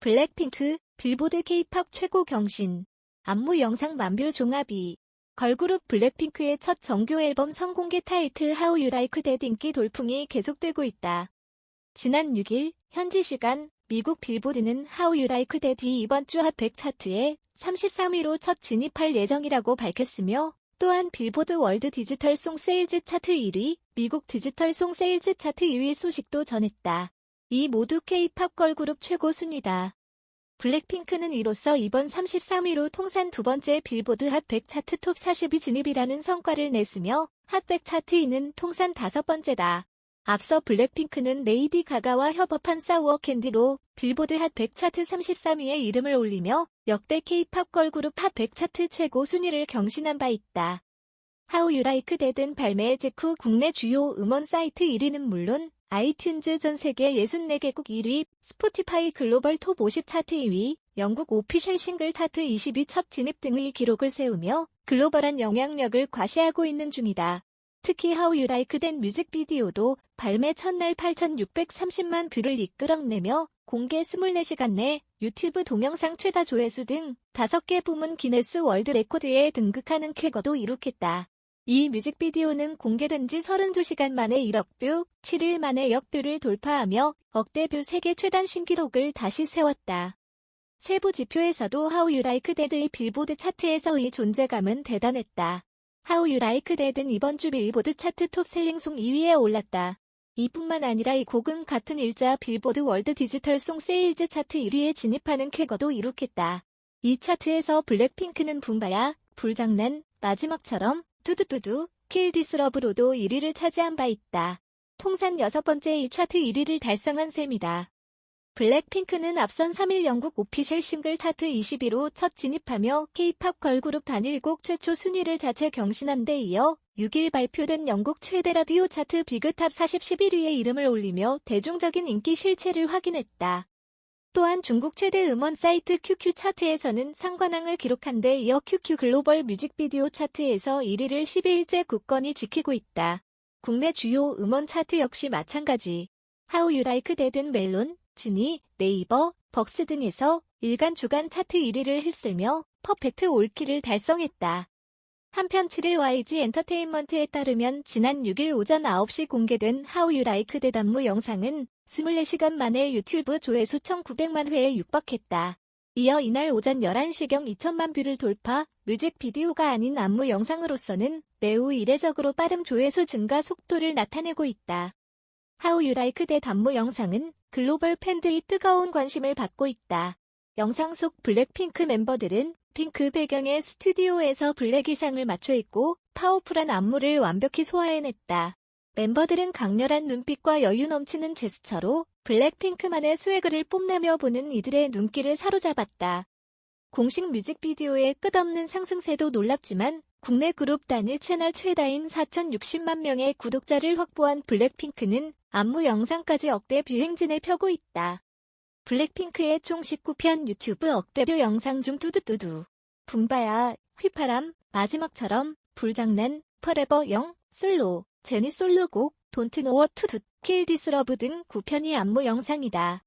블랙핑크, 빌보드 K-팝 최고 경신, 안무 영상 만뷰 종합이 걸그룹 블랙핑크의 첫 정규 앨범 선공개 타이틀 How You Like That 인기 돌풍이 계속되고 있다. 지난 6일 현지 시간 미국 빌보드는 How You Like That이 이번 주 핫100 차트에 33위로 첫 진입할 예정이라고 밝혔으며 또한 빌보드 월드 디지털 송 세일즈 차트 1위, 미국 디지털 송 세일즈 차트 2위 소식도 전했다. 이 모두 K-팝 걸그룹 최고 순위다. 블랙핑크는 이로써 이번 33위로 통산 두 번째 빌보드 핫100 차트 톱 40위 진입이라는 성과를 냈으며 핫100 차트 2는 통산 다섯 번째다. 앞서 블랙핑크는 레이디 가가와 협업한 사우어 캔디로 빌보드 핫100 차트 33위에 이름을 올리며 역대 K-팝 걸그룹 핫100 차트 최고 순위를 경신한 바 있다. 하우 유라이크 데든 발매 직후 국내 주요 음원 사이트 1위는 물론 아이튠즈 전 세계 64개국 1위, 스포티파이 글로벌 톱 50 차트 2위, 영국 오피셜 싱글 차트 20위 첫 진입 등의 기록을 세우며 글로벌한 영향력을 과시하고 있는 중이다. 특히 하우 유라이크 된 뮤직비디오도 발매 첫날 8,630만 뷰를 이끌어내며 공개 24시간 내 유튜브 동영상 최다 조회수 등 5개 부문 기네스 월드 레코드에 등극하는 쾌거도 이룩했다. 이 뮤직비디오는 공개된 지 32시간 만에 1억 뷰, 7일 만에 역뷰를 돌파하며 억대 뷰 세계 최단 신기록을 다시 세웠다. 세부 지표에서도 하우 유라이크 데드의 빌보드 차트에서의 존재감은 대단했다. 하우 유라이크 데드는 이번 주 빌보드 차트 톱셀링송 2위에 올랐다. 이뿐만 아니라 이 곡은 같은 일자 빌보드 월드 디지털 송 세일즈 차트 1위에 진입하는 쾌거도 이룩했다. 이 차트에서 블랙핑크는 붐바야, 불장난, 마지막처럼 뚜두뚜두, 킬디스러브로도 1위를 차지한 바 있다. 통산 여섯 번째 이 차트 1위를 달성한 셈이다. 블랙핑크는 앞선 3일 영국 오피셜 싱글 차트 20위로 첫 진입하며 K-팝 걸그룹 단일곡 최초 순위를 자체 경신한 데 이어 6일 발표된 영국 최대 라디오 차트 비그탑 40 11위에 이름을 올리며 대중적인 인기 실체를 확인했다. 또한 중국 최대 음원 사이트 QQ 차트에서는 상관왕을 기록한 데 이어 QQ 글로벌 뮤직비디오 차트에서 1위를 12일째 굳건히 지키고 있다. 국내 주요 음원 차트 역시 마찬가지. 하우 유라이크 데든 멜론, 지니, 네이버, 벅스 등에서 일간 주간 차트 1위를 휩쓸며 퍼펙트 올킬을 달성했다. 한편 7일 YG 엔터테인먼트에 따르면 지난 6일 오전 9시 공개된 하우 유 라이크 대담무 영상은 24시간 만에 유튜브 조회수 1,900만 회에 육박했다. 이어 이날 오전 11시경 2천만 뷰를 돌파, 뮤직비디오가 아닌 안무 영상으로서는 매우 이례적으로 빠른 조회수 증가 속도를 나타내고 있다. 하우 유라이크 대 담무 영상은 글로벌 팬들이 뜨거운 관심을 받고 있다. 영상 속 블랙핑크 멤버들은 핑크 배경의 스튜디오에서 블랙 의상을 맞춰 입고 파워풀한 안무를 완벽히 소화해냈다. 멤버들은 강렬한 눈빛과 여유 넘치는 제스처로 블랙핑크만의 스웨그를 뽐내며 보는 이들의 눈길을 사로잡았다. 공식 뮤직비디오의 끝없는 상승세도 놀랍지만 국내 그룹 단일 채널 최다인 4,060만 명의 구독자를 확보한 블랙핑크는 안무 영상까지 억대 뷰 행진을 펴고 있다. 블랙핑크의 총 19편 유튜브 억대뷰 영상 중 뚜두뚜두, 붐바야, 휘파람, 마지막처럼, 불장난, 퍼레버 영, 솔로, 제니 솔로곡, 돈트 노어 투두, 킬 디스러브 등 9편이 안무 영상이다.